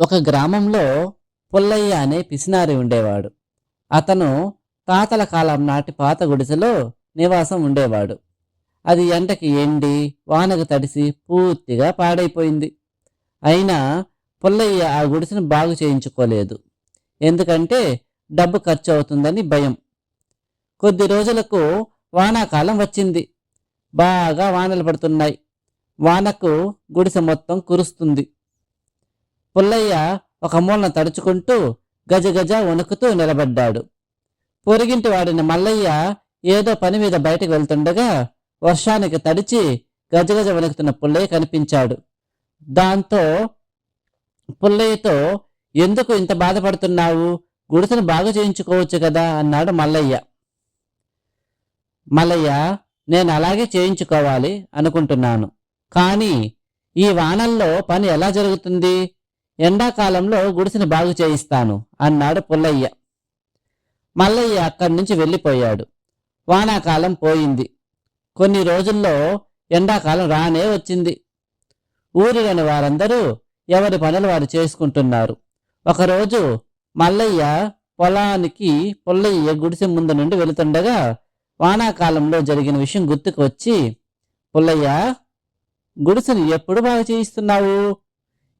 ఒక గ్రామంలో పుల్లయ్య అనే పిసినారి ఉండేవాడు. అతను తాతల కాలం నాటి పాత గుడిసెలో నివాసం ఉండేవాడు. అది ఎండకి ఎండి వానకు తడిసి పూర్తిగా పాడైపోయింది. అయినా పుల్లయ్య ఆ గుడిసెను బాగు చేయించుకోలేదు. ఎందుకంటే డబ్బు ఖర్చు అవుతుందని భయం. కొద్ది రోజులకు వానాకాలం వచ్చింది. బాగా వానలు పడుతున్నాయి. వానకు గుడిసె మొత్తం కురుస్తుంది. పుల్లయ్య ఒక మూలన తడుచుకుంటూ గజగజ వణుకుతూ నిలబడ్డాడు. పొరిగింటి వాడిన మల్లయ్య ఏదో పని మీద బయటకు వెళ్తుండగా వర్షానికి తడిచి గజగజ వణుకుతున్న పుల్లయ్య కనిపించాడు. దాంతో పుల్లయ్యతో ఎందుకు ఇంత బాధపడుతున్నావు? గుడిసెను బాగు చేయించుకోవచ్చు కదా అన్నాడు మల్లయ్య. మల్లయ్య నేను అలాగే చేయించుకోవాలి అనుకుంటున్నాను. కానీ ఈ వానల్లో పని ఎలా జరుగుతుంది? ఎండాకాలంలో గుడిసెను బాగు చేయిస్తాను అన్నాడు పుల్లయ్య. మల్లయ్య అక్కడి నుంచి వెళ్ళిపోయాడు. వానాకాలం పోయింది. కొన్ని రోజుల్లో ఎండాకాలం రానే వచ్చింది. ఊరిలోని వారందరూ ఎవరి పనులు వారు చేసుకుంటున్నారు. ఒకరోజు మల్లయ్య పొలానికి పుల్లయ్య గుడిసె ముందు నుండి వెళుతుండగా వానాకాలంలో జరిగిన విషయం గుర్తుకు వచ్చి పుల్లయ్య గుడిసెను ఎప్పుడు బాగా చేయిస్తున్నావు?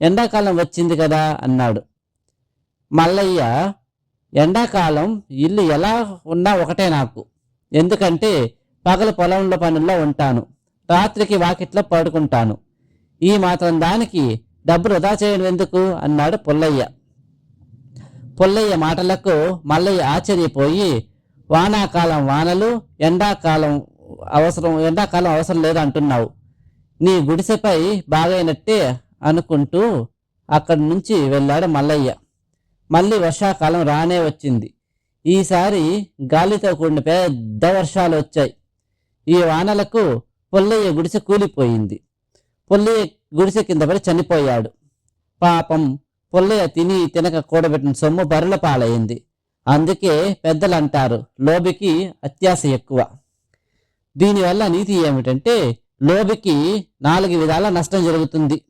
ఎండాకాలం వచ్చింది కదా అన్నాడు. మల్లయ్య ఎండాకాలం ఇల్లు ఎలా ఉన్నా ఒకటే నాకు. ఎందుకంటే పగలు పొలంలో పనుల్లో ఉంటాను. రాత్రికి వాకిట్లో పడుకుంటాను. ఈ మాత్రం దానికి డబ్బు వృధా చేయడం ఎందుకు? అన్నాడు పుల్లయ్య. పుల్లయ్య మాటలకు మల్లయ్య ఆశ్చర్యపోయి వానాకాలం వానలు ఎండాకాలం అవసరం ఎండాకాలం అవసరం లేదు అంటున్నావు నీ గుడిసెపై బాగైనట్టే అనుకుంటూ అక్కడి నుంచి వెళ్ళాడు మల్లయ్య. మళ్ళీ వర్షాకాలం రానే వచ్చింది. ఈసారి గాలితో కూడిన పెద్ద వర్షాలు వచ్చాయి. ఈ వానలకు పుల్లయ్య గుడిసె కూలిపోయింది. పుల్లయ్య గుడిసె కింద పడి చనిపోయాడు. పాపం పుల్లయ్య తిని తినక కూడబెట్టిన సొమ్ము బరుల పాలైంది. అందుకే పెద్దలు అంటారు లోబికి అత్యాశ ఎక్కువ. దీనివల్ల నీతి ఏమిటంటే లోబికి నాలుగు విధాల నష్టం జరుగుతుంది.